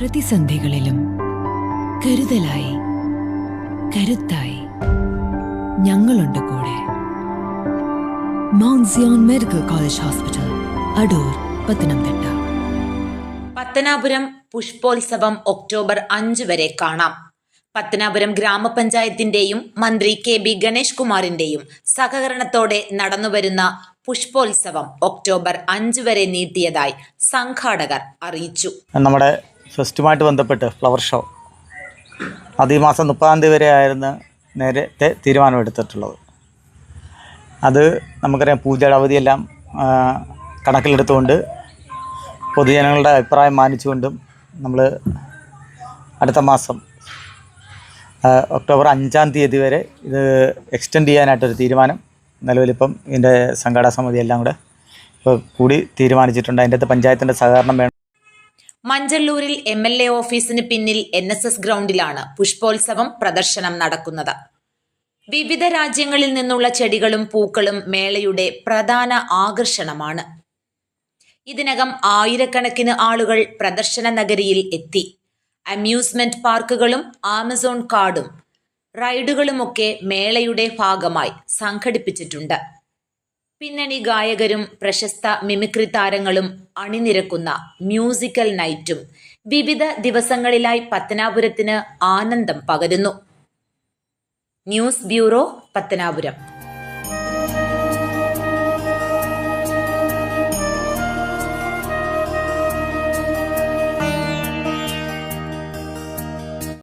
പ്രതിസന്ധികളിലും കരുതലായി കരുത്തായി ഞങ്ങളുണ്ട് കൂടെ. Mount Zion medical college hospital Adoor Pathanamthitta. Pathanapuram പുഷ്പോത്സവം October അഞ്ച് വരെ കാണാം. പത്തനാപുരം ഗ്രാമപഞ്ചായത്തിന്റെയും മന്ത്രി കെ ബി ഗണേഷ് കുമാറിന്റെയും സഹകരണത്തോടെ നടന്നുവരുന്ന പുഷ്പോത്സവം ഒക്ടോബർ അഞ്ച് വരെ നീട്ടിയതായി സംഘാടകർ അറിയിച്ചു. നമ്മുടെ ഫെസ്റ്റുമായിട്ട് ബന്ധപ്പെട്ട് ഫ്ലവർ ഷോ. അത് ഈ മാസം മുപ്പതാം തീയതി വരെ ആയിരുന്നു നേരത്തെ തീരുമാനമെടുത്തിട്ടുള്ളത്. അത് നമുക്കറിയാം പൂജയുടെ അവധിയെല്ലാം കണക്കിലെടുത്തുകൊണ്ട് പൊതുജനങ്ങളുടെ അഭിപ്രായം മാനിച്ചുകൊണ്ടും നമ്മൾ അടുത്ത മാസം ഒക്ടോബർ അഞ്ചാം തീയതി വരെ ഇത് എക്സ്റ്റെൻഡ് ചെയ്യാനായിട്ടൊരു തീരുമാനം നിലവിലിപ്പം ഇതിന്റെ സംഘാടക സമിതി എല്ലാം കൂടെ ഇപ്പോൾ കൂടി തീരുമാനിച്ചിട്ടുണ്ട്. അതിന്റെ അകത്ത് പഞ്ചായത്തിന്റെ സഹകരണം വേണം. മഞ്ചള്ളൂരിൽ എം എൽ എ ഓഫീസിന് പിന്നിൽ എൻ എസ് എസ് ഗ്രൗണ്ടിലാണ് പുഷ്പോത്സവം പ്രദർശനം നടക്കുന്നത്. വിവിധ രാജ്യങ്ങളിൽ നിന്നുള്ള ചെടികളും പൂക്കളും മേളയുടെ പ്രധാന ആകർഷണമാണ്. ഇതിനകം ആയിരക്കണക്കിന് ആളുകൾ പ്രദർശന നഗരിയിൽ എത്തി. അമ്യൂസ്മെന്റ് പാർക്കുകളും ആമസോൺ കാർഡും റൈഡുകളുമൊക്കെ മേളയുടെ ഭാഗമായി സംഘടിപ്പിച്ചിട്ടുണ്ട്. പിന്നണി ഗായകരും പ്രശസ്ത മിമിക്രി താരങ്ങളും അണിനിരക്കുന്ന മ്യൂസിക്കൽ നൈറ്റും വിവിധ ദിവസങ്ങളിലായി പത്തനാപുരത്തിന് ആനന്ദം പകരുന്നു. News bureau Pathanapuram.